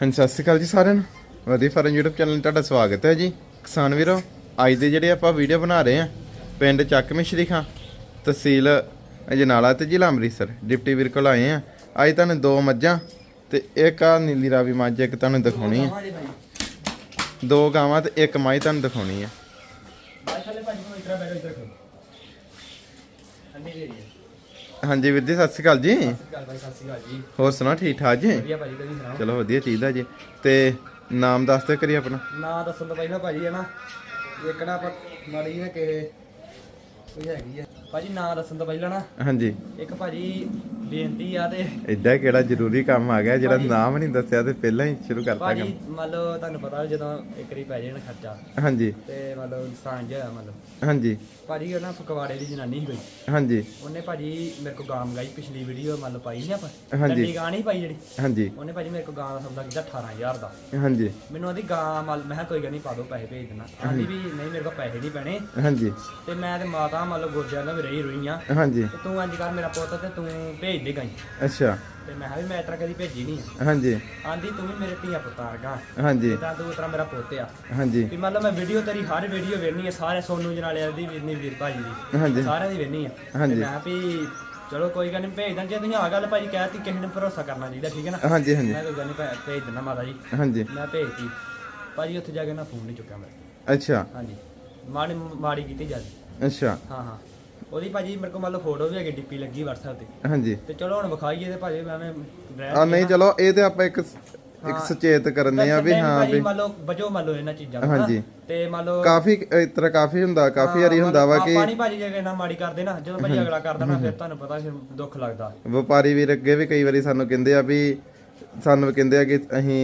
ਹਾਂਜੀ, ਸਤਿ ਸ਼੍ਰੀ ਅਕਾਲ ਜੀ ਸਾਰਿਆਂ ਨੂੰ। ਵਧੀਆ ਫਰਨ YouTube ਚੈਨਲ 'ਤੇ ਤੁਹਾਡਾ ਸਵਾਗਤ ਹੈ ਜੀ। ਕਿਸਾਨ ਵੀਰੋ, ਅੱਜ ਦੇ ਜਿਹੜੇ ਆਪਾਂ ਵੀਡੀਓ ਬਣਾ ਰਹੇ ਆ ਪਿੰਡ ਚੱਕ ਮਿਸ਼ਰੀ ਖਾਂ ਤਹਿਸੀਲ ਅਜਨਾਲਾ ਤੇ ਜ਼ਿਲ੍ਹਾ ਅੰਮ੍ਰਿਤਸਰ, ਡਿਪਟੀ ਵੀਰ ਕੋਲ ਆਏ ਆ ਅੱਜ ਤੁਹਾਨੂੰ ਦੋ ਮੱਝਾਂ ਤੇ ਇੱਕ ਆ ਨੀਲੀ ਰਾਵੀ ਮੱਝ ਇੱਕ ਤੁਹਾਨੂੰ ਦਿਖਾਉਣੀ ਆ ਦੋ ਗਾਵਾਂ ਤੇ ਇੱਕ ਮਾਈ ਤੁਹਾਨੂੰ ਦਿਖਾਉਣੀ ਆ ਹਾਂਜੀ ਵੀਰ ਜੀ ਸਤਿ ਸ਼੍ਰੀ ਅਕਾਲ ਜੀ। ਹੋਰ ਸੁਣਾਓ ਠੀਕ ਠਾਕ ਜੀ? ਚਲੋ ਵਧੀਆ ਚਾਹੀਦਾ ਜੀ। ਤੇ ਨਾਮ ਦੱਸ ਦਿਓ ਕਰੀ ਆਪਣਾ। ਨਾ ਦੱਸਣ ਤੋਂ ਪਹਿਲਾਂ ਭਾਜੀ ਹੈ ਨਾ ਇੱਕ ਨਾ ਆਪਾਂ ਮਾੜੀ ਜਿਹੀ ਨਾ ਕਿਸੇ ਕੋਈ ਹੈਗੀ ਆ। ਭਾਜੀ ਨਾਂ ਦੱਸਣ ਤੋਂ ਪਹਿਲਾਂ ਨਾ ਹਾਂਜੀ। ਇੱਕ ਭਾਜੀ ਬੇਨਤੀ ਆ ਤੇ ਏਡਾ ਕਿਹੜਾ ਜ਼ਰੂਰੀ ਕੰਮ ਆ ਗਿਆ ਜਿਹੜਾ ਨਾਮ ਨਹੀਂ ਦੱਸਿਆ ਤੇ ਪਹਿਲਾਂ ਹੀ ਸ਼ੁਰੂ ਕਰਤਾ ਭਾਜੀ ਕੰਮ। ਮੰਨ ਲਓ ਤੁਹਾਨੂੰ ਪਤਾ ਜਦੋਂ ਇੱਕ ਵਾਰੀ ਪੈ ਜਾਣ ਖਰਚਾ ਹਾਂਜੀ। ਤੇ ਮੰਨ ਲਓ ਇਨਸਾਨ ਜਿਹਾ ਮੰਨ ਲਓ ਹਾਂਜੀ। ਭਾਜੀ ਉਹ ਨਾ ਫਕਵਾੜੇ ਦੀ ਜਨਾਨੀ ਸੀ ਕੋਈ। ਹਾਂਜੀ। ਉਹਨੇ ਭਾਜੀ ਮੇਰੇ ਕੋ ਗਾਂ ਮੰਗਾਈ ਪਿਛਲੀ ਵੀਡੀਓ ਮੰਨ ਲਓ ਪਾਈ ਸੀ ਆਪਾਂ। ਹਾਂਜੀ। ਲੰਡੀ ਗਾਂ ਨਹੀਂ ਪਾਈ ਜਿਹੜੀ? ਹਾਂਜੀ। ਉਹਨੇ ਭਾਜੀ ਮੇਰੇ ਕੋ ਗਾਂ ਦਾ ਸੌਦਾ ਕੀਤਾ 18000 ਦਾ। ਹਾਂਜੀ। ਮੈਨੂੰ ਆਦੀ ਗਾਂ ਮਲ ਮੈਂ ਕਿਹਾ ਕੋਈ ਗੱਲ ਨਹੀਂ ਪਾ ਦੋ ਪੈਸੇ ਭੇਜ ਦੇਣਾ ਆਂਦੀ ਵੀ ਨਹੀਂ ਮੇਰੇ ਕੋਲ ਪੈਸੇ ਨਹੀਂ ਪੈਣੇ। ਹਾਂਜੀ। ਤੇ ਮੈਂ ਤੇ ਮਾਤਾ ਮੰਨ ਲਓ ਗੋਜਿਆਂ ਨਾਲ ਵੀ ਰਹੀ ਰੋਈ ਆ ਹਾਂਜੀ। ਤੇ ਤੂੰ ਇੰਜ ਕਰ ਮੇਰਾ ਪੁੱਤ ਤੇ ਤੂੰ ਭੇਜ ਦੇ ਗਾਈ ਅੱਛਾ। ਤੇ ਮੈਂ ਕਿਹਾ ਵੀ ਮੈਂ ਤੇਰਾ ਕਦੀ ਭੇਜੀ ਨਹੀਂ। ਹਾਂਜੀ। ਆਂਦੀ ਤੂੰ ਵੀ ਮੇਰੇ ਧੀਆ ਪੁੱਤਾਂ ਵਰਗਾ। ਹਾਂਜੀ। ਤਾਂ ਤੂੰ ਤੇਰਾ ਮੇਰਾ ਪੁੱਤ ਆ ਹਾਂਜੀ। ਵੀ ਮੰਨ ਲਓ ਮੈਂ ਵੀਡੀਓ ਤੇਰੀ ਹਰ ਵੀਡੀਓ ਵੇਖਣੀ ਆ ਸਾਰੇ ਸੋਨੂ ਜਨਾਲਿਆਂ ਦੀ ਵੀਰਨੀ ਵੀਰ ਭਾਜੀ ਦੀ। ਹਾਂਜੀ। ਸਾਰਿਆਂ ਦੀ ਵੇਖਣੀ ਆ। ਹਾਂਜੀ। ਮੈਂ ਕਿਹਾ ਵੀ ਚਲੋ ਕੋਈ ਗੱਲ ਨਹੀਂ ਭੇਜ ਦਾਂ। ਜੇ ਤੁਸੀਂ ਆ ਗੱਲ ਭਾਜੀ ਕਹਿਤੀ ਕਿਸੇ ਨੂੰ ਭਰੋਸਾ ਕਰਨਾ ਚਾਹੀਦਾ ਠੀਕ ਹੈ ਨਾ? ਹਾਂਜੀ ਹਾਂਜੀ। ਮੈਂ ਕੋਈ ਗੱਲ ਨਹੀਂ ਭੇਜ ਦਿੰਦਾ ਮਾਤਾ ਜੀ। ਹਾਂਜੀ। ਮੈਂ ਭੇਜਤੀ। ਭਾਜੀ ਉੱਥੇ ਜਾ ਕੇ ਨਾ ਫੋਨ ਨਹੀਂ ਚੁੱਕਿਆ ਮੈਂ ਅੱਛਾ। ਹਾਂਜੀ। ਮਾੜੀ ਮਾੜੀ ਕੀਤੀ ਜਾਂਦੀ ਅੱਛਾ। ਹਾਂ ਹਾਂ। ਉਹਦੀ ਭਾਜੀ ਮੇਰੇ ਕੋਲ ਮੰਨ ਲਓ ਫੋਟੋ ਵੀ ਹੈਗੀ ਡਿੱਪੀ ਲੱਗੀ WhatsApp ਤੇ। ਹਾਂਜੀ। ਤੇ ਚਲੋ ਹੁਣ ਵਿਖਾਈਏ ਤੇ ਭਾਜੀ ਮੈਂ ਐਵੇਂ ਆ ਨਹੀਂ ਚਲੋ ਇਹ ਤੇ ਆਪਾਂ ਇੱਕ ਇੱਕ ਸੁਚੇਤ ਕਰਨੇ ਆ ਵੀ ਹਾਂ ਵੀ ਮੰਨ ਲਓ ਵਜੋ ਮੰਨ ਲਓ ਇਹਨਾਂ ਚੀਜ਼ਾਂ ਨੂੰ, ਹਾਂਜੀ। ਤੇ ਮੰਨ ਲਓ ਕਾਫੀ ਇਸ ਤਰ੍ਹਾਂ ਕਾਫੀ ਹੁੰਦਾ ਕਾਫੀ ਵਾਰੀ ਹੁੰਦਾ ਵਾ ਕਿ ਨਹੀਂ ਭਾਜੀ ਜੇ ਨਾ ਮਾੜੀ ਕਰਦੇ ਨਾ ਜਦੋਂ ਭਾਜੀ ਅਗਲਾ ਕਰਦਾ ਨਾ ਫਿਰ ਤੁਹਾਨੂੰ ਪਤਾ ਫਿਰ ਦੁੱਖ ਲੱਗਦਾ। ਵਪਾਰੀ ਵੀਰ ਅੱਗੇ ਵੀ ਕਈ ਵਾਰੀ ਸਾਨੂੰ ਕਹਿੰਦੇ ਆ ਵੀ ਸਾਨੂੰ ਕਹਿੰਦੇ ਆ ਕਿ ਅਸੀਂ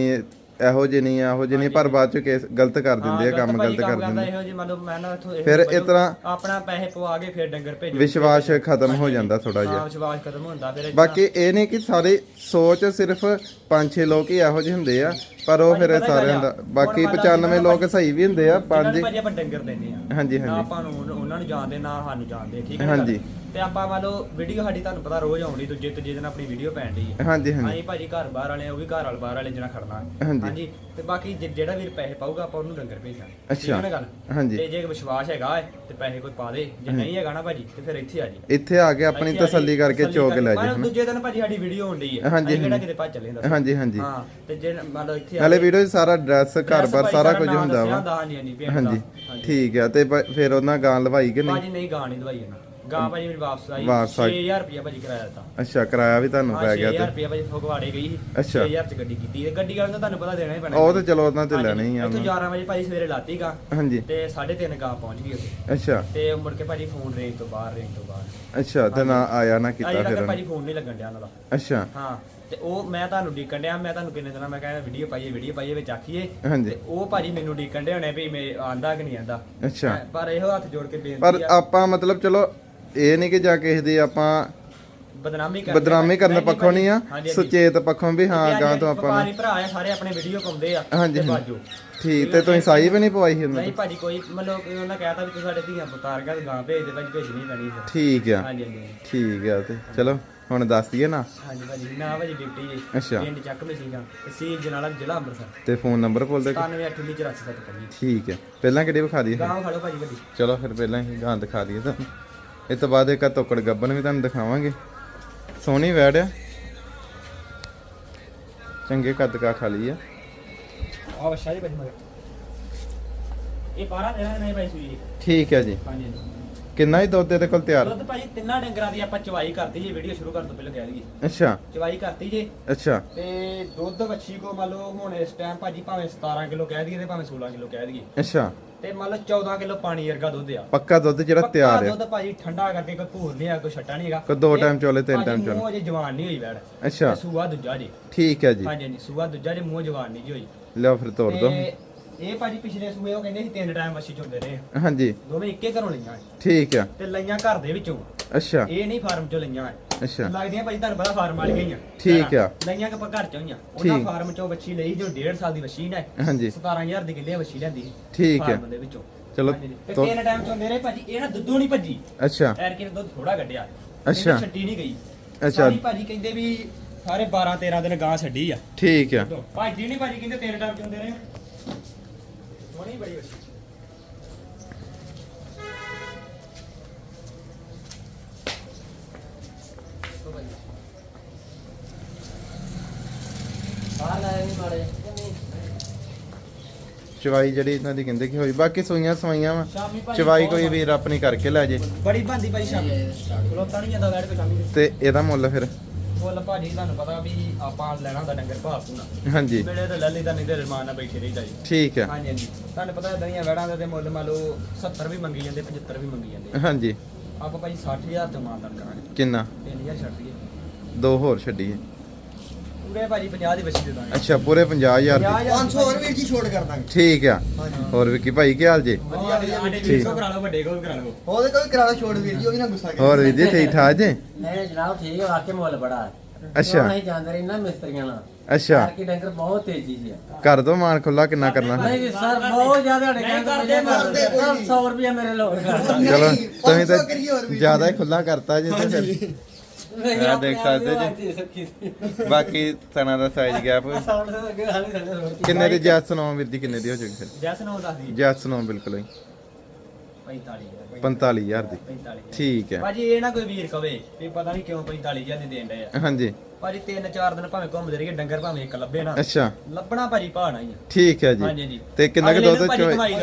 ਇਹੋ ਜਿਹੇ ਨਹੀਂ ਆ ਇਹੋ ਜਿਹੇ ਨਹੀਂ ਪਰ ਬਾਅਦ ਚ ਕੇਸ ਗਲਤ ਕਰ ਦਿੰਦੇ ਆ ਕੰਮ ਗਲਤ ਕਰ ਦਿੰਦੇ ਇਹੋ ਮੈਂ ਨਾ ਇੱਥੋਂ ਫਿਰ ਇਸ ਤਰ੍ਹਾਂ ਆਪਣਾ ਪੈਸੇ ਪਵਾ ਕੇ ਫਿਰ ਡੰਗਰ ਭੇਜੋ ਵਿਸ਼ਵਾਸ ਖਤਮ ਹੋ ਜਾਂਦਾ ਥੋੜਾ ਜਿਹਾ। ਵਿਸ਼ਵਾਸ ਖਤਮ ਹੁੰਦਾ ਫਿਰ ਬਾਕੀ ਇਹ ਨਹੀਂ ਕਿ ਸਾਰੇ ਸੋਚ ਸਿਰਫ 5-6 ਲੋਕ ਹੀ ਇਹੋ ਜਿਹੇ ਹੁੰਦੇ ਆ ਪਰ ਉਹ ਫਿਰ ਸਾਰਿਆਂ ਦਾ ਬਾਕੀ 95 ਲੋਕ ਸਹੀ ਵੀ ਹੁੰਦੇ ਆ ਪੰਜ ਭਾਜੀ ਆਪਾਂ ਡੰਗਰ ਦਿੰਦੇ ਆ। ਹਾਂਜੀ ਹਾਂਜੀ। ਆਪਾਂ ਨੂੰ ਉਹਨਾਂ- ਨੂੰ ਜਾਣਦੇ ਨਾ ਸਾਨੂੰ ਜਾਣਦੇ ਠੀਕ ਹੈ ਹਾਂਜੀ। ਤੇ ਆਪਾਂ ਮੰਨ ਲਓ ਵੀਡੀਓ ਸਾਡੀ ਤੁਹਾਨੂੰ ਪਤਾ ਰੋਜ਼ ਆਉਂਦੀ ਦੂਜੇ ਤੀਜੇ ਦਿਨ ਆਪਣੀ ਵੀਡੀਓ ਪੈਣ ਦੀ ਹੈ ਹਾਂਜੀ ਹਾਂਜੀ। ਅਸੀਂ ਭਾਜੀ ਘਰ ਬਾਹਰ ਵਾਲੇ ਆ, ਉਹ ਵੀ ਘਰ ਵਾਲ ਬਾਹਰ ਵਾਲੇ ਜਿਹੜਾ ਖੜਨਾ ਹਾਂਜੀ। ਤੇ ਬਾਕੀ ਜੇ- ਜਿਹੜਾ ਵੀਰ ਪੈਸੇ ਪਾਊਗਾ ਆਪਾਂ ਉਹਨੂੰ ਡੰਗਰ ਭੇਜਾਂਗੇ ਠੀਕ ਅੱਛਾ। ਹੈ ਨਾ ਗੱਲ? ਹਾਂਜੀ। ਤੇ ਜੇ ਵਿਸ਼ਵਾਸ ਹੈਗਾ ਹੈ ਤੇ ਪੈਸੇ ਕੋਈ ਪਾ ਦੇ। ਜੇ ਨਹੀਂ ਹੈਗਾ ਨਾ ਭਾਜੀ ਤੇ ਫਿਰ ਇੱਥੇ ਆ ਜੀ। ਇੱਥੇ ਆ ਕੇ ਆਪਣੀ ਇੱਥੇ ਆ ਜੀ, ਤਸੱਲੀ ਕਰਕੇ ਤਸੱਲੀ ਚੋਕ ਲੈ ਜਾ ਦੂਜੇ ਦਿਨ ਭਾਜੀ ਸਾਡੀ ਵੀਡੀਓ ਹੁੰਦੀ ਹੈ ਹਾਂਜੀ, ਅਸੀਂ ਕਿਹੜਾ। ਕਿਤੇ ਭੱਜ ਚੱਲੇ ਹੁੰਦਾ ਹਾਂਜੀ ਹਾਂਜੀ। ਹਾਂ ਤੇ ਜੇ ਮੰਨ ਲਓ ਇੱਥੇ ਆ ਨਾਲੇ ਵੀਡੀਓ 'ਚ ਸਾਰਾ ਐਡਰੈਸ ਘਰ-ਬਾਰ ਸਾਰਾ ਕੁਝ ਹੁੰਦਾ ਵਾ। ਹਾਂਜੀ ਠੀਕ ਆ ਤੇ ਫਿਰ ਉਹਨਾਂ ਗਾਂ ਲਵਾਈ ਕਿ ਨਹੀਂ? ਭਾਜੀ ਨਹੀਂ ਗਾਂ ਨਹੀਂ ਦਵਾਈ ਇਹਨਾਂ ਗਾਂ ਭਾਜੀ ਮੇਰੀ ਵਾਪਸ ਆਈ ਵਾਪਸ ਆਈ। 6000 ਰੁਪਇਆ ਭਾਜੀ ਕਿਰਾਇਆ ਦਿੱਤਾ। ਅੱਛਾ ਕਿਰਾਇਆ ਵੀ ਤੁਹਾਨੂੰ ਪੈ ਗਿਆ 6000 ਤੇ ਰੁਪਇਆ ਭਾਜੀ ਫਗਵਾੜੇ ਗਈ ਸੀ ਅੱਛਾ। 6000 ਚ ਗੱਡੀ ਕੀਤੀ ਤੇ ਗੱਡੀ ਵਾਲੇ ਨੂੰ ਤੁਹਾਨੂੰ ਪਤਾ ਦੇਣਾ ਹੀ ਪੈਣਾ। ਉਹ ਤੇ ਚਲੋ ਉਹਨਾਂ ਤੇ ਲੈਣੀ ਆ ਇੱਥੋਂ ਉਹਨੂੰ। 11 ਵਜੇ ਭਾਜੀ ਸਵੇਰੇ ਲਾਤੀ ਗਾਂ ਹਾਂਜੀ। ਤੇ 3:30 ਗਾਂ ਪਹੁੰਚ ਗਈ ਉੱਥੇ। ਅੱਛਾ। ਤੇ ਮੁੜ ਕੇ ਭਾਜੀ ਫੋਨ ਰੇਂਜ ਤੋਂ ਬਾਹਰ ਰੇਂਜ ਤੋਂ ਬਾਹਰ। ਅੱਛਾ ਤੇ ਨਾ ਆਇਆ ਨਾ ਅਜੇ ਕੀਤਾ ਤੱਕ ਫਿਰ ਭਾਜੀ ਫੋਨ ਨਹੀਂ ਲੱਗਣ ਡਿਆ ਉਹਨਾਂ ਦਾ। ਅੱਛਾ। ਹਾਂ ਤੇ ਉਹ ਮੈਂ ਤੁਹਾਨੂੰ ਡੀਕਣ ਡਿਆ ਮੈਂ ਤੁਹਾਨੂੰ ਕਿੰਨੇ ਦਿਨਾਂ ਮੈਂ ਕਹਿੰਦਾ ਵੀਡੀਓ ਪਾਈਏ ਵੀਡੀਓ ਪਾਈਏ ਵਿੱਚ ਆਖੀਏ। ਹਾਂਜੀ। ਤੇ ਉਹ ਭਾਜੀ ਮੈਨੂੰ ਡੀਕਣ ਡਿਆ ਹੋਣੇ ਵੀ ਮੈਂ ਆਂਦਾ ਕਿ ਨਹੀਂ ਆਂਦਾ। ਅੱਛਾ। ਪਰ ਇਹੋ ਹੱਥ ਜੋੜ ਕੇ ਪਰ ਬੇਨਤੀ ਆ। ਆਪਾਂ ਮਤਲਬ ਚਲੋ ਇਹ ਨਹੀਂ ਕਿ ਜਾਂ ਕਿਸੇ ਦੀ ਆਪਾਂ ਬਦਨਾਮੀ ਕਰਨ ਬਦਨਾਮੀ ਕਰਨ ਪੱਖੋਂ ਨਹੀਂ ਆ ਸੁਚੇਤ ਪੱਖੋਂ ਵੀ ਹਾਂ ਗਾਂ ਤੋਂ ਆਪਾਂ ਵਪਾਰੀ ਭਰਾ ਆ ਸਾਰੇ ਆਪਣੇ ਵੀਡੀਓ ਪਾਉਂਦੇ ਆ ਹਾਂਜੀ। ਬਾਜੋ। ਠੀਕ ਤੇ ਤੁਸੀਂ ਸਾਈ ਵੀ ਨਹੀਂ ਪਵਾਈ ਸੀ ਉਹਨਾਂ ਨਹੀਂ ਭਾਜੀ ਕੋਈ ਮਤਲਬ ਕਿ ਉਹਨਾਂ ਕਹਿਤਾ ਵੀ ਤੂੰ ਸਾਡੇ ਧੀਆਂ ਪੁੱਤਾਰ ਗਾਂ ਭੇਜ ਦੇ ਭਾਜੀ ਭੇਜਣੀ ਪੈਣੀ ਫਿਰ ਠੀਕ ਆ। ਹਾਂਜੀ ਹਾਂਜੀ। ਠੀਕ ਆ ਤੇ ਚਲੋ ਹੁਣ ਦੱਸ ਦਈਏ ਨਾ। ਹਾਂਜੀ ਭਾਜੀ ਨਾ ਭਾਜੀ ਡਿਊਟੀ ਜੀ ਅੱਛਾ। ਪਿੰਡ ਚੱਕ ਮਿਸੀਗਾ ਤਹਿਸੀਲ ਜਨਾਲਾ ਜ਼ਿਲ੍ਹਾ ਅੰਮ੍ਰਿਤਸਰ। ਤੇ ਫੋਨ ਨੰਬਰ ਬੋਲ ਦੇ 988447 ਠੀਕ ਹੈ ਪਹਿਲਾਂ ਕਿਹੜੀ ਵਿਖਾ ਦਈਏ ਗਾਂ ਖੜੋ ਭਾਜੀ ਵੱਡੀ ਚਲੋ ਫਿਰ ਪਹਿਲਾਂ ਹੀ ਗਾਂ ਦਿਖਾ ਦਈਏ ਤੁਹਾਨੂੰ। ਇਹ ਤੋਂ ਬਾਅਦ ਇੱਕ ਆਹ ਤੋਕੜ ਗੱਬਨ ਵੀ ਤੁਹਾਨੂੰ ਦਿਖਾਵਾਂਗੇ। ਸੋਹਣੀ ਵੈੜ ਆ। ਚੰਗੇ ਕੱਦ ਕਾ ਖਾਲੀ ਆ। ਆ ਵਸ਼ਾ ਜੀ ਭਾਜੀ ਮਗਰ। ਇਹ ਪਾਰਾ ਦੇਣਾ ਨਹੀਂ ਭਾਈ ਸੂਈ ਠੀਕ ਹੈ ਜੀ। ਹਾਂਜੀ। ਕਿੰਨਾ ਹੀ ਦੁੱਧ ਇਹਦੇ ਕੋਲ ਤਿਆਰ? ਦੁੱਧ ਭਾਜੀ ਤਿੰਨਾਂ ਡੰਗਰਾਂ ਦੀ ਆਪਾਂ ਚਵਾਈ ਕਰਤੀ ਜੀ ਵੀਡੀਓ ਸ਼ੁਰੂ ਕਰਨ ਤੋਂ ਪਹਿਲਾਂ ਕਹਿ ਦਈਏ। ਅੱਛਾ। ਚਵਾਈ ਕਰਤੀ ਜੀ। ਅੱਛਾ। ਤੇ ਦੁੱਧ ਵੱਛੀ ਕੋ ਮੰਨ ਲਓ ਹੁਣ ਇਸ ਟਾਈਮ ਭਾਜੀ ਭਾਵੇਂ 17 ਕਿਲੋ ਕਹਿ ਦਈਏ ਤੇ ਭਾਵੇਂ 16 ਕਿਲੋ ਕਹਿ ਦਈਏ। ਅੱਛਾ। ਤੇ ਮੰਨ ਲਓ 14 ਕਿਲੋ ਪਾਣੀ ਵਰਗਾ ਦੁੱਧ ਆ। ਪੱਕਾ ਦੁੱਧ ਜਿਹੜਾ ਤਿਆਰ ਆ। ਦੁੱਧ ਭਾਜੀ ਠੰਡਾ ਕਰਕੇ ਕੋਈ ਭੂਰ ਨਹੀਂ ਆ ਕੋਈ ਛੱਟਾ ਨਹੀਂ ਹੈਗਾ। ਕੋਈ ਦੋ ਟਾਈਮ ਚੋਲੇ ਤਿੰਨ ਟਾਈਮ ਚੋਲੇ। ਮੂੰਹ ਅਜੇ ਜਵਾਨ ਨਹੀਂ ਹੋਈ ਵੈੜ ਅੱਛਾ। ਸੂਆ ਦੂਜਾ ਜੀ। ਠੀਕ ਹੈ ਜੀ। ਹਾਂਜੀ ਹਾਂਜੀ ਸੂਆ ਦੂਜਾ ਜੀ ਮੂੰਹ ਜਵਾਨ ਨਹੀਂ ਜੀ ਹੋਈ। ਲਿਓ ਫਿਰ ਤੋੜ ਦੋ। ਇਹ ਭਾਜੀ ਪਿਛਲੇ ਸੂਏ ਉਹ ਕਹਿੰਦੇ ਸੀ ਤਿੰਨ ਟਾਈਮ ਵੱਛੀ ਚੁੰਦੇ ਰਹੇ। ਹਾਂਜੀ। ਦੋਵੇਂ ਇੱਕੇ ਘਰੋਂ ਲਈਆਂ। ਠੀਕ ਆ। ਤੇ ਲਈਆਂ ਘਰ ਦੇ ਵਿੱਚੋਂ। ਅੱਛਾ। ਇਹ ਨਹੀਂ ਫਾਰਮ ਚੋਂ ਲਈਆਂ। ਅੱਛਾ। ਲੱਗਦੀਆਂ ਭਾਜੀ ਤੁਹਾਨੂੰ ਪਤਾ ਫਾਰਮ ਵਾਲੀਆਂ ਹੀ ਆ। ਠੀਕ ਆ। ਲਈਆਂ ਕਿ ਆਪਾਂ ਘਰ ਚੋਂ ਹੀ ਆ। ਉਹਨਾਂ ਠੀਕ। ਫਾਰਮ ਚੋਂ ਵੱਛੀ ਲਈ ਜੋ 1.5 ਸਾਲ ਦੀ ਵੱਛੀ ਨੇ ਹਾਂਜੀ। 17000 ਦੀ ਕਿੱਲੇ ਵੱਛੀ ਲੈਂਦੀ ਸੀ ਠੀਕ ਹੈ ਫਾਰਮ ਦੇ ਵਿੱਚੋਂ। ਚਲੋ ਹਾਂਜੀ। ਤੇ ਤੋ- ਤਿੰਨ ਟਾਈਮ ਚੋਂ ਮੇਰੇ ਭਾਜੀ। ਇਹ ਨਾ ਦੁੱਧੋਂ ਨਹੀਂ ਭੱਜੀ। ਅੱਛਾ। ਐਰ ਕੇ ਦੁੱਧ ਥੋੜਾ ਕੱਢਿਆ। ਅੱਛਾ। ਇਹਨੇ ਛੱਡੀ ਨਹੀਂ ਗਈ। ਅੱਛਾ। ਸਾਰੀ ਭਾਜੀ ਕਹਿੰਦੇ ਵੀ ਸਾਰੇ 12 13 ਦਿਨ ਗਾਂ ਛੱਡੀ ਆ। ਠੀਕ ਆ। ਭਾਜੀ ਨਹੀਂ ਭਾਜੀ ਕਹਿੰਦੇ ਤਿੰਨ ਟਾਈਮ ਚੁੰਦੇ ਰਹੇ ਚਵਾਈ ਜਿਹੜੀ ਇਹਨਾਂ ਦੀ ਕਹਿੰਦੇ ਕਿ ਹੋਈ ਬਾਕੀ ਸੂਈਆਂ ਸਵਾਈਆਂ ਵਾ। ਚਵਾਈ ਕੋਈ ਵੀਰ ਆਪਣੀ ਕਰਕੇ ਲੈ ਜੇ। ਬੜੀ ਬੰਦੀ ਭਾਜੀ ਸ਼ਾਮੀ। ਖਲੋਤਾ ਨਹੀਂ ਜਾਂਦਾ ਬੈਠ ਕੇ ਸ਼ਾਮੀ। ਤੇ ਇਹਦਾ ਮੁੱਲ ਫਿਰ? ਮੁੱਲ ਭਾਜੀ ਤੁਹਾਨੂੰ ਪਤਾ ਵੀ ਆਪਾਂ ਲੈਣਾ ਹੁੰਦਾ ਡੰਗਰ ਭਾਅ ਪੂਣਾ ਹਾਂਜੀ। ਮੇਰੇ ਤੇ ਲੈ ਲਈਦਾ ਨਹੀਂ ਤੇ ਰਮਾਨ ਨਾਲ ਬੈਠੇ ਰਹੀਦਾ ਜੀ। ਠੀਕ ਆ। ਹਾਂਜੀ ਹਾਂਜੀ। ਤੁਹਾਨੂੰ ਪਤਾ ਇਦਾਂ ਦੀਆਂ ਵੈੜਾਂ ਦੇ ਤੇ ਮੁੱਲ ਮੰਨ ਲਓ 70 ਵੀ ਮੰਗੀ ਜਾਂਦੇ 75 ਵੀ ਮੰਗੀ ਜਾਂਦੇ। ਹਾਂਜੀ। ਆਪਾਂ ਭਾਜੀ 60000 ਤੋਂ ਮਾਨਦਾਨ ਕਰਾਂਗੇ। ਕਿੰਨਾ? 3000 ਛੱਡ ਦਈਏ। ਦੋ ਹੋਰ ਛੱਡੀਏ। ਪੂਰੇ ਭਾਜੀ 50 ਦੀ ਬੱਚੀ ਦੇ ਦਾਂਗੇ। ਅੱਛਾ ਪੂਰੇ 50000 ਦੀ। 500 ਹੋਰ ਵੀਰ ਜੀ ਛੋੜ ਕਰ ਦਾਂਗੇ। ਠੀਕ ਆ। ਹਾਂਜੀ। ਹੋਰ ਵਿੱਕੀ ਭਾਈ ਕੀ ਹਾਲ ਜੇ? ਵਧੀਆ ਵਧੀਆ ਆਂਡੇ ਠੀਕ। 200 ਕਰਾ ਲਓ ਵੱਡੇ ਕੋਲ ਕਰਾ ਲਓ। ਉਹਦੇ ਕੋਈ ਕਰਾ ਲਓ ਛੋੜ ਵੀਰ ਜੀ ਉਹ ਵੀ ਨਾ ਗੁੱਸਾ ਕਰੇ। ਹੋਰ ਵੀਰ ਜੀ ਠੀਕ ਠਾਕ ਜੇ? ਨਹੀਂ ਜਨਾਬ ਠੀਕ ਹੈ ਵਾਕਿਆ ਮੁੱਲ ਬੜਾ ਹੈ। ਅੱਛਾ। ਨਹੀਂ ਜਾਂਦੇ ਰਹੇ ਨਾ ਮਿਸਤਰੀਆਂ ਨਾਲ। ਅੱਛਾ। ਕਿ ਡੰਗਰ ਬਹੁਤ ਤੇਜ਼ੀ ਸੀ ਕਰ ਦੋ ਮਾਨ ਖੁੱਲਾ ਕਿੰਨਾ ਕਰਨਾ? ਨਹੀਂ ਜੀ ਸਰ ਬਹੁਤ ਜ਼ਿਆਦਾ ਨਹੀਂ ਡੰਗਰ ਕਰਦੇ, ਕਰਦੇ ਕਰਦੇ। 100 ਰੁਪਏ ਮੇਰੇ ਲੋੜ ਕਰ ਚਲੋ ਨਹੀਂ, ਤੁਸੀਂ 500 ਕਰੀਏ ਹੋਰ ਤਾਂ ਵੀ। ਜ਼ਿਆਦਾ ਹੀ ਖੁੱਲਾ ਕਰਤਾ ਜੇ ਤੇ ਫਿਰ ਨਹੀਂ ਆਹ ਦੇਖ ਸਕਦੇ ਜੀ। ਬਾਕੀ ਤਣਾ ਦਾ ਸਾਈਜ਼ ਗੈਪ ਸਾਊਂਡ ਤੋਂ ਅੱਗੇ ਹਾਲੇ ਕੀ ਕਿੰਨੇ ਦੀ? ਜੈਸ ਸੁਣਾਓ ਵੀਰ ਜੀ ਕਿੰਨੇ ਦੀ ਹੋ ਜਾਊਗੀ ਫਿਰ? ਜੈਸ ਨੂੰ ਦੱਸ ਦੀ। ਜੈਸ ਸੁਣਾਓ ਬਿਲਕੁਲ ਹੀ। 45 45000 ਦੀ। 45 ਠੀਕ ਹੈ। ਭਾਜੀ ਇਹ ਨਾ ਕੋਈ ਵੀਰ ਕਵੇ ਵੀ ਪਤਾ ਨਹੀਂ ਕਿਉਂ 45000 ਦੀ ਦੇਣ ਡਏ ਆ। ਹਾਂਜੀ। ਭਾਜੀ ਤਿੰਨ ਚਾਰ ਦਿਨ ਭਾਵੇਂ ਘੁੰਮਦੇ ਰਹੀਏ ਡੰਗਰ ਭਾਵੇਂ ਇੱਕ ਲੱਭੇ ਨਾ। ਅੱਛਾ। ਲੱਭਣਾ ਭਾਜੀ ਭਾਣਾ ਹੀ ਆ। ਠੀਕ ਹੈ ਹਾਂਜੀ ਜੀ ਤੇ ਕਿੰਨਾ ਕੁ ਦੁੱਧ ਚਵਾਈ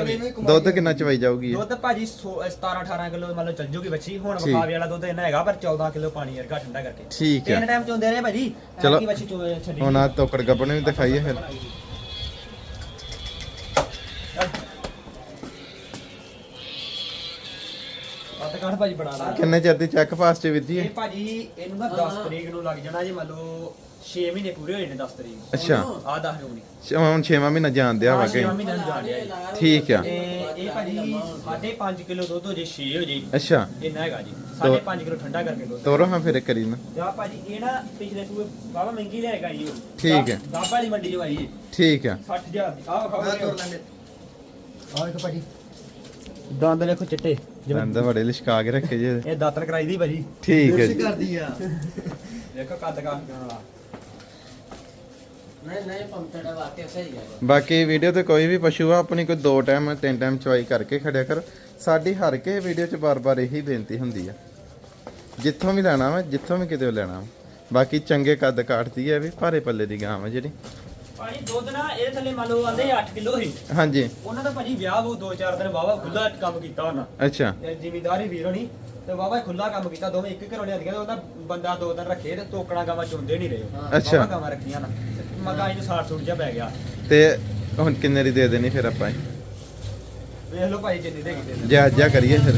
ਦੁੱਧ ਕਿੰਨਾ ਚਵਾਈ ਜਾਊਗੀ? ਇਹ? ਦੁੱਧ ਭਾਜੀ 17 18 ਕਿਲੋ ਮੰਨ ਲਓ ਚੱਲ ਜੂਗੀ ਬੱਚੀ ਹੁਣ ਠੀਕ। ਵਿਖਾਵੇ ਵਾਲਾ ਦੁੱਧ ਇਹਨਾਂ ਹੈਗਾ ਪਰ 14 ਕਿਲੋ ਪਾਣੀ ਵਰਗਾ ਠੰਡਾ ਕਰਕੇ। ਠੀਕ ਤਿੰਨ ਹੈ ਟਾਈਮ ਚੋਂਦੇ ਰਹੇ ਭਾਜੀ। ਚਲੋ। ਐਤਕੀ ਬੱਚੀ ਚੋ ਛੱਡੀ ਹੁਣ ਆ। ਤੋਕੜ ਗੱਬਣ ਵੀ ਦਿਖਾਈਏ ਫਿਰ। ਕਾਠ ਭਾਜੀ ਬਣਾ ਲਾ? ਕਿੰਨੇ ਚਿਰ ਦੀ ਚੈੱਕ ਪਾਸ ਚ ਜੀ ਇਹ? ਭਾਜੀ ਇਹਨੂੰ ਨਾ 10 ਤਰੀਕ ਨੂੰ ਲੱਗ ਜਾਣਾ ਜੇ ਮੰਨ ਲਓ 6 ਮਹੀਨੇ ਪੂਰੇ ਹੋਏ ਨੇ 10 ਤਰੀਕ ਨੂੰ। ਅੱਛਾ। ਆ 10 ਨੂੰ ਨਹੀਂ। ਛ- ਹੁਣ 6ਵਾਂ ਮਹੀਨਾ ਜਾਣ ਦਿਆ ਵਾ ਛੇ ਕੇ? ਮਹੀਨੇ ਨੂੰ ਜੀ। ਠੀਕ ਆ। ਤੇ ਇਹ ਭਾਜੀ ਸਾਢੇ 5 ਕਿਲੋ ਦੁੱਧ ਹੋ ਜੇ 6 ਹੋ ਜੇ। ਅੱਛਾ। ਇੰਨਾ ਹੈਗਾ ਜੀ। ਸਾਢੇ 5 ਕਿਲੋ ਠੰਡਾ ਕਰਕੇ ਦੁੱਧ। ਤੋਰੋ ਹਾਂ ਫਿਰ ਕਰੀ ਨਾ। ਜਾ ਭਾਜੀ ਇਹ ਨਾ ਪਿਛਲੇ ਸੂਏ ਬਾਬਾ ਮਹਿੰਗੀ ਲੈ ਕੇ ਆਈ ਉਹ। ਠੀਕ ਹੈ। ਗਾਬਾ ਵਾਲੀ ਮੰਡੀ ਜੋ ਆਈ ਠੀਕ ਆ। 60000 ਦੀ। ਆਹ ਮੈਂ ਤੋੜ ਖਾਓ ਲੈਂਦੇ। ਆਹ ਵੇਖੋ ਭਾਜੀ। ਦੰਦ ਦੇਖੋ ਚਿੱਟੇ ਦੰਦ ਬੜੇ ਲਿਸ਼ਕਾ ਕੇ ਰੱਖੇ ਜੇ। ਇਹ ਦਾਤਰ ਕਰਾਈ ਦੀ ਭਾਜੀ। ਠੀਕ ਹੈ ਜੀ। ਕਰਦੀ ਆ। ਦੇਖੋ ਕੱਦ ਵਾਲਾ ਵਾਕਿਆ ਸਹੀ ਹੈ। ਬਾਕੀ ਵੀਡੀਓ ਤੇ ਕੋਈ ਵੀ ਪਸ਼ੂ ਆ ਆਪਣੀ ਕੋਈ ਦੋ ਟਾਈਮ ਤਿੰਨ ਟਾਈਮ ਚਵਾਈ ਕਰਕੇ ਖੜਿਆ ਕਰ। ਸਾਡੀ ਹਰ ਕੇ ਵੀਡੀਓ 'ਚ ਬਾਰ-ਬਾਰ ਇਹੀ ਬੇਨਤੀ ਹੁੰਦੀ ਆ। ਜਿੱਥੋਂ ਵੀ ਲੈਣਾ ਵਾ ਜਿੱਥੋਂ ਵੀ ਕਿਤੇ ਲੈਣਾ ਵਾ। ਬਾਕੀ ਚੰਗੇ ਕੱਦ ਕਾਟਦੀ ਹੈ ਵੀ ਭਾਰੇ ਪੱਲੇ ਦੀ ਗਾਂ ਵਾ ਜਿਹੜੀ। ਭਾਜੀ ਦੁੱਧ ਨਾ ਇਹਦੇ ਥੱਲੇ ਮੰਨ ਲਓ ਆਂਦੇ 8 ਕਿਲੋ ਸੀ। ਹਾਂਜੀ। ਉਹਨਾਂ ਦਾ ਭਾਜੀ ਵਿਆਹ ਉਹ 2-4 ਦਿਨ ਵਾਵਾ ਖੁੱਲਾ ਕੰਮ ਕੀਤਾ ਉਹਨਾਂ ਅੱਛਾ। ਤੇ ਜ਼ਿਮੀਦਾਰੀ ਵੀਰ ਹੋਣੀ ਤੇ ਵਾਵਾ ਖੁੱਲਾ ਕੰਮ ਕੀਤਾ ਦੋਵੇਂ ਇੱਕ ਘਰੋਂ ਲਿਆਂਦੀਆਂ ਤੇ ਉਹਦਾ ਬੰਦਾ ਦੋ ਦਿਨ ਰੱਖੇ ਤੇ ਤੋਕਣਾ ਗਾਵਾਂ ਚੁੰਦੇ ਨਹੀਂ ਰਹੇ ਉਹ। ਅੱਛਾ। ਵਾਹਵਾ ਗਾਵਾਂ ਰੱਖੀਆਂ ਨਾ। ਮਗਾ ਇਹਨੂੰ ਸਾੜ ਸੁੜ ਜਾ ਪੈ ਗਿਆ। ਤੇ ਹੁਣ ਕਿੰਨੇ ਦੀ ਦੇ ਦੇਣੀ ਫਿਰ ਆਪਾਂ? ਵੇਖ ਲਓ ਭਾਈ ਜਿੰਨੀ ਦੇ ਕਿਤੇ ਜਾਇਜ਼ਾ ਕਰੀਏ ਫਿਰ।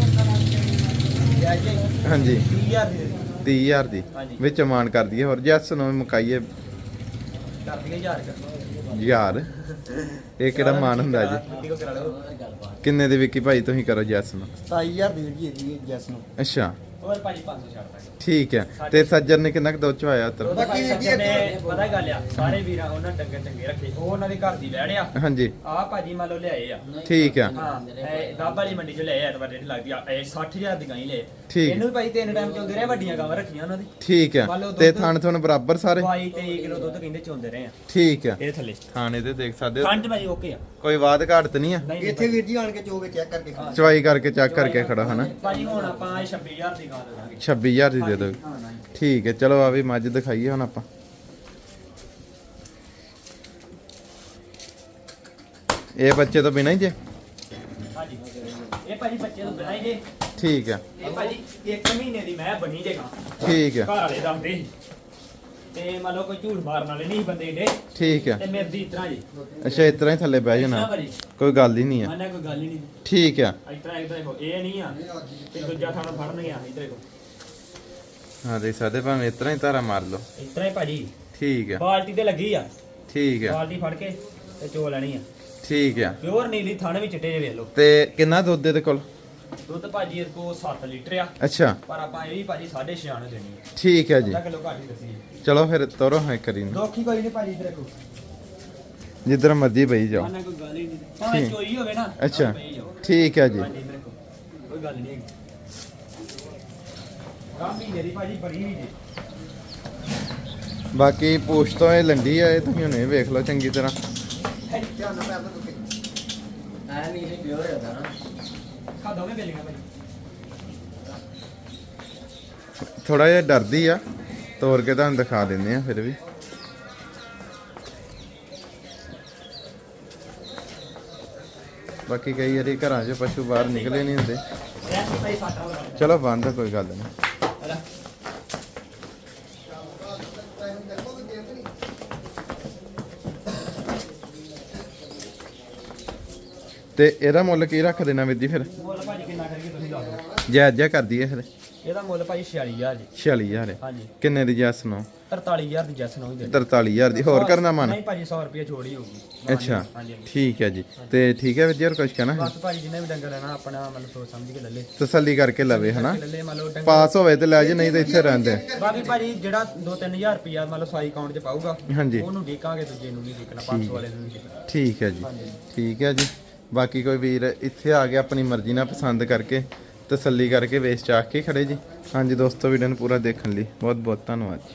ਯਾ ਜੀ ਹਾਂਜੀ। 30000 ਦੀ ਦੇ ਦਿਓ। 30000 ਦੀ। ਹਾਂਜੀ। ਵਿੱਚ ਮਾਨ ਕਰ ਦਈਏ ਹੋਰ ਜੈਸ ਨੂੰ ਵੀ ਮੁਕਾਈਏ ਕਰ ਦਈਏ 1000 ਕਰ ਯਾਰ ਇਹ ਕਿਹੜਾ ਮਾਨ ਹੁੰਦਾ ਜੀ। ਕਿੰਨੇ ਦੀ ਵਿੱਕੀ ਭਾਈ ਤੁਸੀਂ ਕਰੋ ਜੈਸ ਨੂੰ? 27000 ਦੀ ਜੀ ਜੈਸ ਨੂੰ। ਅੱਛਾ। ਹੋਰ ਭਾਜੀ 500 ਛੱਡ ਦਾਂਗੇ। ਠੀਕ ਹੈ। ਤੇ ਸੱਜਰ ਨੇ ਕਿੰਨਾ ਕੁ ਦੁੱਧ ਚਵਾਇਆ ਉੱਤਰ ਉਹਦਾ ਬਾਕੀ ਭਾਈ ਵੀਰ ਜੀ ਸੱਜਣ ਨੇ ਪਤਾ ਗੱਲ ਆ ਸਾਰੇ ਵੀਰਾਂ ਉਹਨਾਂ ਡੰਗਰ ਚੰਗੇ ਰੱਖੇ ਉਹ ਉਹਨਾਂ ਦੇ ਘਰ ਦੀ ਵਹਿੜ ਆ। ਹਾਂਜੀ। ਆ ਭਾਜੀ ਮੰਨ ਲਓ ਲਿਆਏ ਆ। ਠੀਕ ਆ। ਹਾਂ ਇਹ ਗੱਬ ਵਾਲੀ ਮੰਡੀ ਚ ਲਿਆਏ ਐਤਵਾਰ ਜਿਹੜੀ ਲੱਗਦੀ ਆ ਇਹ 60000 ਦੀ ਗਾਂ ਹੀ ਲਏ ਠੀਕ। ਇਹਨੂੰ ਵੀ ਭਾਈ ਤਿੰਨ ਟਾਈਮ ਚੋਂਦੇ ਰਹੇ ਵੱਡੀਆਂ ਗਾਵਾਂ ਰੱਖੀਆਂ ਉਹਨਾਂ ਦੀ। ਠੀਕ ਹੈ ਮੰਨ ਲਓ ਤੇ ਦੁੱਧ- ਥਣ ਥਣ ਬਰਾਬਰ ਸਾਰੇ? 22 23 ਕਿਲੋ ਦੁੱਧ ਕਹਿੰਦੇ ਚੋਂਦੇ ਰਹੇ ਆ। ਠੀਕ ਹੈ ਇਹ ਥੱਲੇ। ਥਾਣੇ ਤੇ ਦੇਖ ਸਕਦੇ ਹੋ। ਖੰਡ ਭਾਜੀ ਓਕੇ ਆ। ਕੋਈ ਵਾਦ ਘਾਟ ਨਹੀਂ ਆ? ਨਹੀਂ ਇੱਥੇ ਵੀਰ ਜੀ ਆਣ ਕੇ ਚੋਗੇ ਚੈੱਕ ਕਰਕੇ ਖਾ ਚਵਾਈ ਕਰਕੇ ਚੈੱਕ ਕਰਕੇ ਖੜਾ ਹਨਾ? ਭਾਜੀ ਹੁਣ ਆਪਾਂ ਇਹ 26000 ਦੀ ਗਾਂ 26000 ਦੀ ਦੇ ਦਿਓ। ਠੀਕ ਹੈ ਚਲੋ ਆ ਵੀ ਮੱਝ ਦਿਖਾਈਏ ਹੁਣ ਆਪਾਂ। ਇਹ ਬੱਚੇ ਤੋਂ ਬਿਨਾਂ ਹੀ ਜੇ? ਹਾਂਜੀ। ਇਹ ਭਾਜੀ ਬੱਚੇ ਤੋਂ ਬਿਨਾਂ ਹੀ ਜੇ। ਠੀਕ ਹੈ। ਇਹ ਭਾਜੀ 1 ਮਹੀਨੇ ਦੀ ਮੈਂ ਬਣੀ ਜੇ ਗਾਂ। ਠੀਕ ਹੈ। ਘਰ ਵਾਲੇ ਦੱਸਦੇ ਤੇ ਮੰਨ ਲਓ ਕੋਈ ਝੂਠ ਮਾਰਨ ਵਾਲੇ ਨਹੀਂ ਸੀ ਬੰਦੇ ਏਡੇ ਠੀਕ ਹੈ ਤੇ ਮੇਰੀ ਦੀ ਇਤਰਾ ਜੀ। ਅੱਛਾ ਇਸ ਤਰ੍ਹਾਂ ਹੀ ਥੱਲੇ ਬਹਿ ਇਤਰਾ ਜਾਣਾ ਭਾਜੀ। ਕੋਈ ਗੱਲ ਹੀ ਨਹੀਂ ਆ। ਮੰਨਿਆ ਕੋਈ ਗੱਲ ਹੀ ਨਹੀਂ। ਠੀਕ ਆ। ਇਤਰਾ ਇਤਰਾ ਦੇਖੋ ਇਹ ਨਹੀਂ ਆ ਤੇ ਦੂਜਾ ਥਾਣਾ ਫੜਨ ਗਿਆ ਇਤਰਾ ਦੇਖੋ। ਹਾਂ ਦੇਖ ਸਕਦੇ ਭਾਵੇਂ ਇਸ ਤਰ੍ਹਾਂ ਹੀ ਧਾਰਾ ਮਾਰ ਲਓ। ਇਤਰਾ ਹੀ ਭਾਜੀ। ਠੀਕ ਆ। ਬਾਲਟੀ ਤੇ ਲੱਗੀ ਆ। ਠੀਕ ਆ। ਬਾਲਟੀ ਫੜ ਕੇ ਤੇ ਚੋ ਲੈਣੀ ਆ। ਠੀਕ ਆ। ਪਿਓਰ ਨੀਲੀ ਥਣ ਵੀ ਚਿੱਟੇ ਜੇ ਵੇਖ ਲਓ। ਤੇ ਕਿੰਨਾ ਦੁੱਧ ਇਹਦੇ ਕੋਲ? ਦੁੱਧ ਭਾਜੀ ਇਹਦੇ ਕੋ 7 ਲੀਟਰ ਆ। ਅੱਛਾ। ਪਰ ਆਪਾਂ ਇਹ ਵੀ ਭਾਜੀ 6.5 ਨੂੰ ਦੇਣੀ ਆ। ਠੀਕ ਹੈ ਜੀ। ਅੱਧਾ ਕਿਲੋ ਘੱਟ ਹੀ ਦੱਸੀ ਚਲੋ ਫਿਰ ਤੋਰੋ ਹਾਂ ਕਰੀ ਨੂੰ ਦੋਖੀ ਕੋਈ ਨਹੀਂ ਭਾਜੀ ਇਧਰ ਦੇਖੋ ਜਿੱਧਰ ਮਰਜ਼ੀ ਬਈ ਜਾਓ। ਮਾਨਾ ਕੋਈ ਗੱਲ ਹੀ ਨਹੀਂ ਭਾਵੇਂ ਠੀਕ। ਚੋਈ ਹੋਵੇ ਨਾ ਅੱਛਾ। ਤਾਂ ਪਈ ਜਾਓ। ਠੀਕ ਹੈ ਜੀ। ਹਾਂਜੀ ਮੇਰੇ ਕੋਲ। ਕੋਈ ਗੱਲ ਨਹੀਂ ਹੈਗੀ। ਰਾਮੀ ਮੇਰੀ ਭਾਜੀ ਬੜੀ ਵੀ ਜੀ। ਬਾਕੀ ਪੂਛ ਤੋਂ ਇਹ ਲੰਡੀ ਆ ਇਹ ਤੁਸੀਂ ਹੁਣੇ ਵੇਖ ਲਓ ਚੰਗੀ ਤਰ੍ਹਾਂ। ਐ ਨਹੀਂ ਇਹ ਪਿਓਰ ਹੁੰਦਾ ਨਾ। ਦੋਵੇਂ ਥੋੜਾ ਜਿਹਾ ਡਰਦੀ ਆ ਤੋੜ ਕੇ ਤੁਹਾਨੂੰ ਦਿਖਾ ਦਿੰਦੇ ਆ ਫਿਰ ਵੀ। ਬਾਕੀ ਕਈ ਵਾਰੀ ਘਰਾਂ 'ਚ ਪਸ਼ੂ ਬਾਹਰ ਨਿਕਲੇ ਨਹੀਂ ਹੁੰਦੇ। ਰਹਿ ਭਾਈ ਚਲੋ ਬੰਦ ਆ, ਕੋਈ ਗੱਲ ਨਹੀਂ ਤੇ ਇਹਦਾ ਮੁੱਲ ਕੀ ਰੱਖ ਦੇਣਾ ਵੀਰ ਜੀ ਫਿਰ ਮੁੱਲ ਭਾਜੀ ਕਿੰਨਾ ਕਰੀਏ ਤੁਸੀਂ ਦੱਸੋ ਜਾਇਜ਼ ਜਿਹਾ ਕਰ ਦਈਏ ਫਿਰ ਇਹਦਾ ਮੁੱਲ ਭਾਜੀ 46000 ਜੀ। 46000 ਹਾਂਜੀ। ਕਿੰਨੇ ਦੀ ਜੈਸ ਨੂੰ 43000 ਦੀ ਜੈਸ ਨੂੰ ਹੀ ਦੇ 43000 ਦੀ। ਹੋਰ ਕਰਨਾ ਮਨ? ਨਹੀਂ ਭਾਜੀ 100 ਰੁਪਏ ਛੋੜ ਹੀ ਹੋਊਗੀ ਅੱਛਾ। ਠੀਕ ਹੈ ਜੀ। ਤੇ ਠੀਕ ਹੈ ਵੀਰ ਜੀ ਹੋਰ ਕੁਝ ਕਹਿਣਾ ਹੈ? ਬਸ ਭਾਜੀ ਜਿਹਨੇ ਵੀ ਡੰਗਰ ਲੈਣਾ ਆਪਣਾ ਮਤਲਬ ਸੋਚ ਸਮਝ ਕੇ ਲੈ ਲੇ ਤਸੱਲੀ ਕਰਕੇ ਲਵੇ ਹਨਾ? ਪਾਸ ਹੋਵੇ ਤੇ ਲੈ ਜੇ ਨਹੀਂ ਤਾਂ ਇੱਥੇ ਰਹਿੰਦੇ। ਬਾਕੀ ਭਾਜੀ ਜਿਹੜਾ 2-3000 ਰੁਪਿਆ ਮੰਨ ਲਓ ਸਾਈ ਅਕਾਊਂਟ 'ਚ ਪਾਊਗਾ ਉਹਨੂੰ ਦੇਖਾਂਗੇ ਦੂਜੇ ਨੂੰ ਨਹੀਂ ਦੇਖਣਾ 500 ਵਾਲੇ ਨੂੰ ਨਹੀਂ ਠੀਕ ਹੈ ਜੀ। ਠੀਕ ਹੈ ਜੀ। ਬਾਕੀ ਕੋਈ ਵੀਰ ਇੱਥੇ ਆ ਕੇ ਆਪਣੀ ਮਰਜ਼ੀ ਨਾਲ ਪਸੰਦ ਕਰਕੇ ਤਸੱਲੀ ਕਰਕੇ ਵੇਚ ਚਾਕ ਕੇ ਖੜੇ ਜੀ। ਹਾਂਜੀ ਦੋਸਤੋ ਵੀਡੀਓ ਨੂੰ ਪੂਰਾ ਦੇਖਣ ਲਈ ਬਹੁਤ ਬਹੁਤ ਧੰਨਵਾਦ ਜੀ।